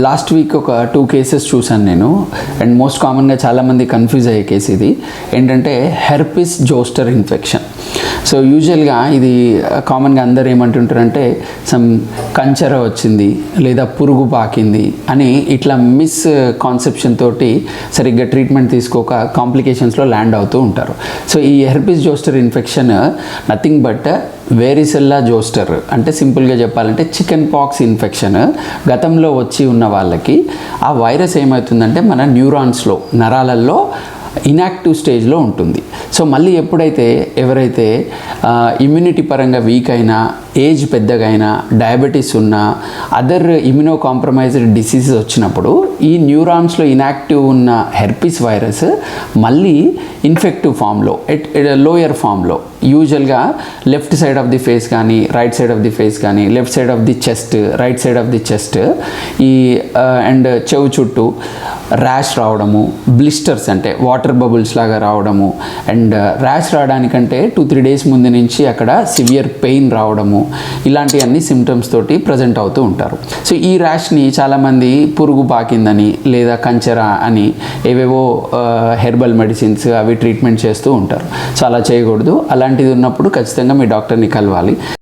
Last week ఒక two cases చూశాను నేను అండ్ మోస్ట్ కామన్గా చాలామంది కన్ఫ్యూజ్ అయ్యే కేసు ఇది. ఏంటంటే హెర్పిస్ జోస్టర్ ఇన్ఫెక్షన్ సో యూజువల్గా ఇది uh, కామన్గా అందరు ఏమంటుంటారంటే సమ్ కంచర వచ్చింది లేదా పురుగు పాకింది అని ఇట్లా మిస్ uh, కాన్సెప్షన్ తోటి సరిగ్గా ట్రీట్మెంట్ తీసుకోక కాంప్లికేషన్స్లో ల్యాండ్ అవుతూ ఉంటారు. సో ఈ herpes zoster infection nothing but varicella zoster అంటే సింపుల్గా చెప్పాలంటే చికెన్ పాక్స్ ఇన్ఫెక్షన్ గతంలో వచ్చి ఉన్న వాళ్ళకి ఆ వైరస్ ఏమవుతుందంటే మన న్యూరాన్స్లో నరాలల్లో ఇనాక్టివ్ స్టేజ్లో ఉంటుంది. సో మళ్ళీ ఎప్పుడైతే ఎవరైతే ఇమ్యూనిటీ పరంగా వీక్ అయినా ఏజ్ పెద్దగా అయినా డయాబెటీస్ ఉన్నా అదర్ ఇమ్యూనో కాంప్రమైజ్డ్ డిసీజెస్ వచ్చినప్పుడు ఈ న్యూరాన్స్లో ఇనాక్టివ్ ఉన్న హెర్పిస్ వైరస్ మళ్ళీ ఇన్ఫెక్టివ్ ఫామ్లో ఎట్ లోయర్ ఫామ్లో యూజువల్గా left side of the face కానీ right side of the face కానీ left side of the chest right side of the chest ఈ అండ్ చెవు చుట్టూ ర్యాష్ రావడము బ్లిస్టర్స్ అంటే వాటర్ బబుల్స్ లాగా రావడము అండ్ ర్యాష్ uh, రావడానికంటే టూ త్రీ డేస్ ముందు నుంచి అక్కడ సివియర్ పెయిన్ రావడము ఇలాంటివన్నీ సిమ్టమ్స్ తోటి ప్రజెంట్ అవుతూ ఉంటారు. సో ఈ ర్యాష్ని చాలామంది పురుగు పాకిందని లేదా కంచెరా అని ఏవేవో uh, హెర్బల్ మెడిసిన్స్ అవి ట్రీట్మెంట్ చేస్తూ ఉంటారు. సో అలా చేయకూడదు. అలాంటిది ఉన్నప్పుడు ఖచ్చితంగా మీ డాక్టర్ని కలవాలి.